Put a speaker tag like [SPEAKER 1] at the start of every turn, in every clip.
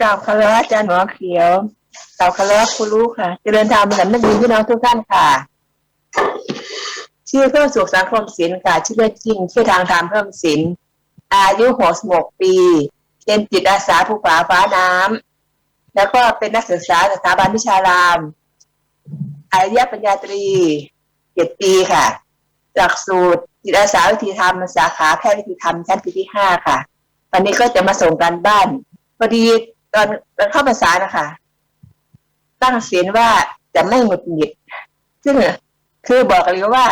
[SPEAKER 1] กราบคารวะอาจารย์หมอเขียวกราบคารวะครูรู้ค่ะ เจริญธรรมสำนักดีพี่น้องทุกท่านค่ะ ชื่อเพิ่มสุขสังคมศิลป์ค่ะ ชื่อเล่นจริงชื่อทางธรรมเพิ่มศิลป์อายุหกสิบหกปี เป็นจิตอาสาผู้ฝาฟ้าน้ำแล้วก็เป็นนักศึกษาสถาบันวิชารามอารยปัญญาตรีเจ็ดปีค่ะ หลักสูตรจิตอาสาวิธีธรรมสาขาแพทย์วิธีธรรมชั้นปีที่ห้าค่ะ วันนี้ก็จะมาส่งกันบ้านพอดี ตอนตอนเข้าภาษานะคะ ตั้งเสียนว่าจะไม่หงุดหงิด ซึ่งคือบอกเลยว่า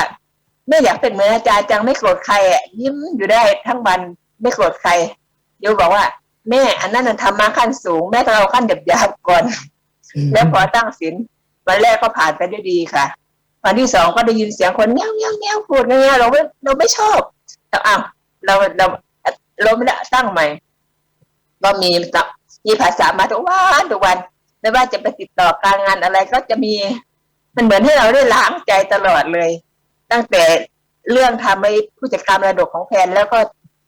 [SPEAKER 1] ไม่อยากเป็นเหมือนอาจารย์จังไม่โกรธใครอะยิ้มอยู่ได้ทั้งวันไม่โกรธใครโยบอกว่า แม่อันนั้นนะทำมาขั้นสูง แม่ต้องเอาขั้นหยาบๆก่อน แล้วพอตั้งศีลวันแรกก็ผ่านไปด้วยดีค่ะ วันที่สองก็ได้ยินเสียงคนเงี้ยวเงี้ยวเงี้ยวพูดเงี้ยเราไม่เราไม่ชอบแต่อ้าวเราเราเราไม่ได้ตั้งใหม่ก็มี มีภาษามาทุกวันทุกวัน ไม่ว่าจะไปติดต่อการงานอะไรก็จะมี มันเหมือนให้เราได้ล้างใจตลอดเลย ตั้งแต่เรื่องทำให้ผู้จัดการมรดกของแพนแล้วก็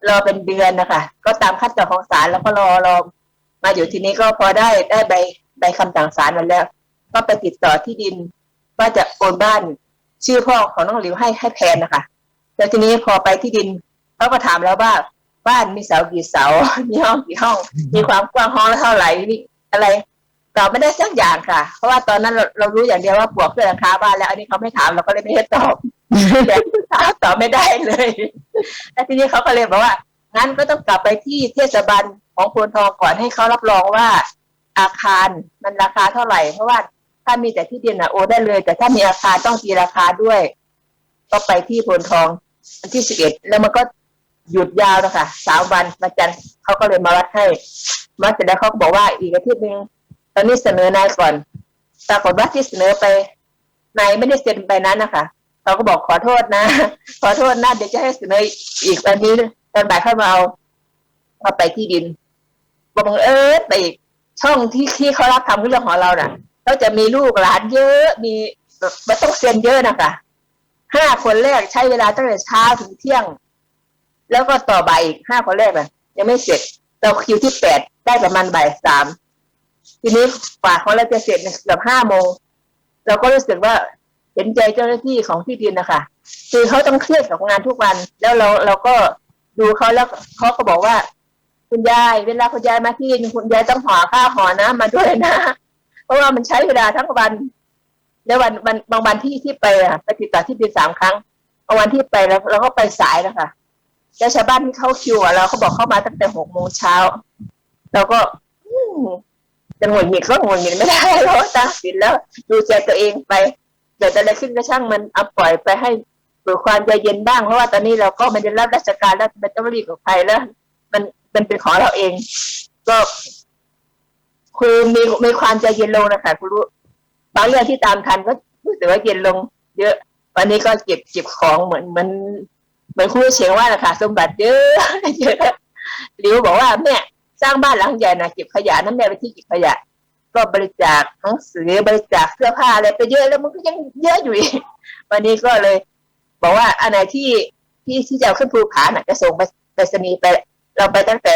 [SPEAKER 1] รอเป็นเดือนนะคะก็ตามขั้นตอนของศาลแล้วก็รอรอมาอยู่ที่นี้ก็พอได้ได้ใบใบคำสั่งศาลมาแล้ว ก็ไปติดต่อที่ดิน ว่าจะโอนบ้านชื่อพ่อของน้องหลิวให้ให้แพนนะคะแล้วทีนี้พอไปที่ดินเขาก็ถามแล้วว่า บ้านมีเสากี่เสา มีห้องกี่ห้อง มีความกว้างห้องละเท่าไหร่มีอะไรตอบไม่ได้สักอย่างค่ะ เพราะว่าตอนนั้นเราเรารู้อย่างเดียวว่าปลวกเพื่อราคาบ้านแล้ว อันนี้เขาไม่ถามเราก็เลยไม่ได้ตอบแต่ถามตอบไม่ได้เลยแล้วทีนี้เขาก็เลยบอกว่างั้นก็ต้องกลับไปที่เทศบาลของโพนทองก่อนให้เขารับรองว่า อาคารมันราคาเท่าไหร่ เพราะว่าถ้ามีแต่ที่ดินอะโอนได้เลย แต่ถ้ามีอาคารต้องตีราคาด้วย ก็ไปที่โพนทองวันที่สิบเอ็ดแล้วมันก็ หยุดยาวนะคะสามวันมาจันเขาก็เลยมาวัดให้มาเสร็จแล้วเขาก็บอกว่าอีกอาทิตย์หนึ่งตอนนี้เสนอนายก่อนปรากฏว่าที่เสนอไปนายไม่ได้เซ็นไปนั้นนะคะเขาก็บอกขอโทษนะ ขอโทษนะเดี๋ยวจะให้เสนออีกวันนี้ตอนบ่ายค่อยมาเอาเอาไปที่ดินบังเอิญไปช่องที่ที่เขารับทำเรื่องของเราน่ะเขาจะมีลูกหลานเยอะมีมันต้องเซ็นเยอะนะคะห้าคนแรกใช้เวลาตั้งแต่เช้าถึงเที่ยง แล้วก็ต่อบ่ายอีกห้าคนแรกอะ ยังไม่เสร็จ เราคิวที่แปดได้ประมาณบ่ายสามทีนี้กว่าของเราจะเสร็จเกือบห้าโมงเราก็รู้สึกว่าเห็นใจเจ้าหน้าที่ของที่ดินนะคะคือเขาต้องเครียดกับงานทุกวัน แล้วเราเราก็ดูเขาแล้วเขาก็บอกว่า คุณยายเวลาคุณยายมาที่ดินคุณยายต้องห่อข้าวห่อน้ำมาด้วยนะ เพราะว่ามันใช้เวลาทั้งวัน แล้ววันวันบางวันที่ที่ไปอะไปติดต่อที่ดินสามครั้งบาวันที่ไปแล้วเราก็ไปสายนะคะ แล้วชาวบ้านที่เข้าคิวอะเราเขาบอกเข้ามาตั้งแต่หกโมงเช้าเราก็จะหงุดหงิดก็หงุดหงิดไม่ได้เราตั้งสินแล้ว ดูใจตัวเองไปเกิดอะไรขึ้นก็ช่างมันเอาปล่อยไปให้เปิดความใจเย็นบ้างเพราะว่าตอนนี้เราก็ไมันจะรับราชการแล้วไม่ต้องรีบกับใครแล้ว มันมันเป็นของเราเอง ก็คือมีมีความใจเย็นลงนะคะคุณรู้บางเรื่องที่ตามทันก็รู้สึกว่าเย็นลง เยอะ วันนี้ก็เก็บเก็บของเหมือนเหมัน มือนคุณเฉียงว่านะคะสมบัติเยอะเยอะหลิวบอกว่าแม่สร้างบ้านหลังใหญ่นะเก็บขยะนั่นแม่ไปที่เก็บขยะก็บริจาคหนังสือบริจาคเสื้อผ้าอะไรไปเยอะแล้วมันก็ยังเยอะอยู่อีกวันนี้ก็เลย บอกว่าอันไหนที่ที่ที่จะเอาขึ้นภูผาหน่ะจะส่งไปไปสนีไป เราไปตั้งแต่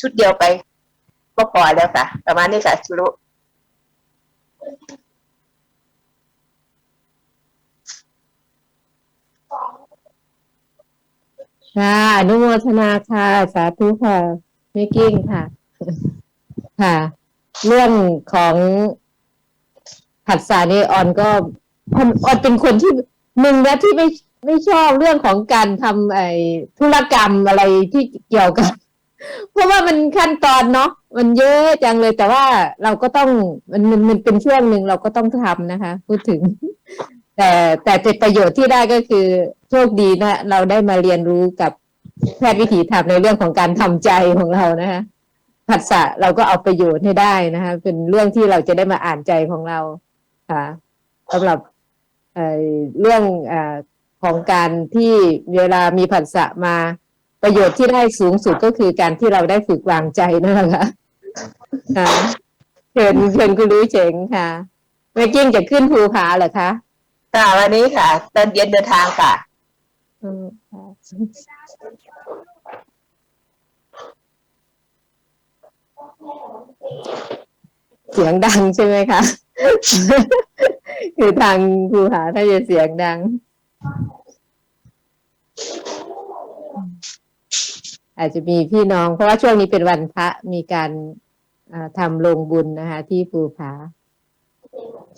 [SPEAKER 1] ชุดเดียวไป ก็พอแล้วค่ะ ประมาณนี้ค่ะชุรุ
[SPEAKER 2] ค่ะอนุโมทนาค่ะ สาธุค่ะมิกกิ้งค่ะ ค่ะ เรื่องของผัสสะนี่ออนก็ออนออนเป็นคนที่หนึ่งนะที่ไม่ไม่ชอบเรื่องของการทำไอ้ธุรกรรมอะไรที่เกี่ยวกับ เพราะว่ามันขั้นตอนเนาะมันเยอะจังเลย แต่ว่าเราก็ต้องมันมันมันเป็นช่วงหนึ่งเราก็ต้องทำนะคะ พูดถึง แต่แต่เป็นประโยชน์ที่ได้ก็คือโชคดีนะ เราได้มาเรียนรู้กับแพทย์วิถีธรรมในเรื่องของการทำใจของเรานะคะผัสสะเราก็เอาประโยชน์ให้ได้นะคะ เป็นเรื่องที่เราจะได้มาอ่านใจของเราค่ะสำหรับเอ่อเรื่องเอ่อของการที่เวลามีผัสสะมาประโยชน์ที่ได้สูงสุดก็คือการที่เราได้ฝึกวางใจนั่นแหละค่ะค่ะเชิญเชิญคุณรู้เจ๋งค่ะแม่กิ้งจะขึ้นภูผาเหรอคะ
[SPEAKER 1] ค่ะวันนี้ค่ะ ตอนเย็นเดินทางค่ะ
[SPEAKER 2] อืมค่ะ
[SPEAKER 1] ค
[SPEAKER 2] เสียงดังใช่ไหมคะ คือทางครูหาถ้าจะเสียงดัง อาจจะมีพี่น้อง เพราะว่าช่วงนี้เป็นวันพระมีการทำลงบุญนะคะ ที่ภูผา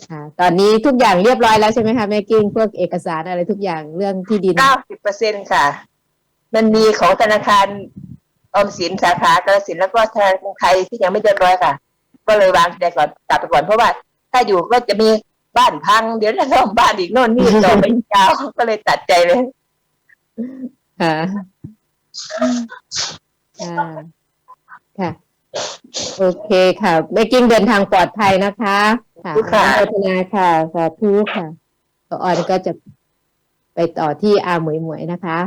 [SPEAKER 2] ค่ะตอนนี้ทุกอย่างเรียบร้อยแล้วใช่ไหมคะแม่กิ้งพวกเอกสารอะไรทุกอย่างเรื่องที่ดิน
[SPEAKER 1] เก้าสิบเปอร์เซ็นค่ะ มันมีของธนาคารออมสินสาขากระสินธุ์แล้วก็ธนาคารกรุงไทยที่ยังไม่เรียบร้อยค่ะ ก็เลยวางใจก่อนกลับไปก่อนเพราะว่า ถ้าอยู่ก็จะมีบ้านพัง เดี๋ยวจะซ่อมบ้านอีกโน่นนี่ต่อไปยาวก็เลยตัดใจเลย
[SPEAKER 2] ค่ะค่ะค่ะโอเคค่ะแม่กิ้งเดินทางปลอดภัยนะคะ ค่ะ
[SPEAKER 1] ค่ะ
[SPEAKER 2] อนุโมทนาค่ะสาธุค่ะก็ออนก็จะไปต่อที่อาหมวยหมวยนะคะ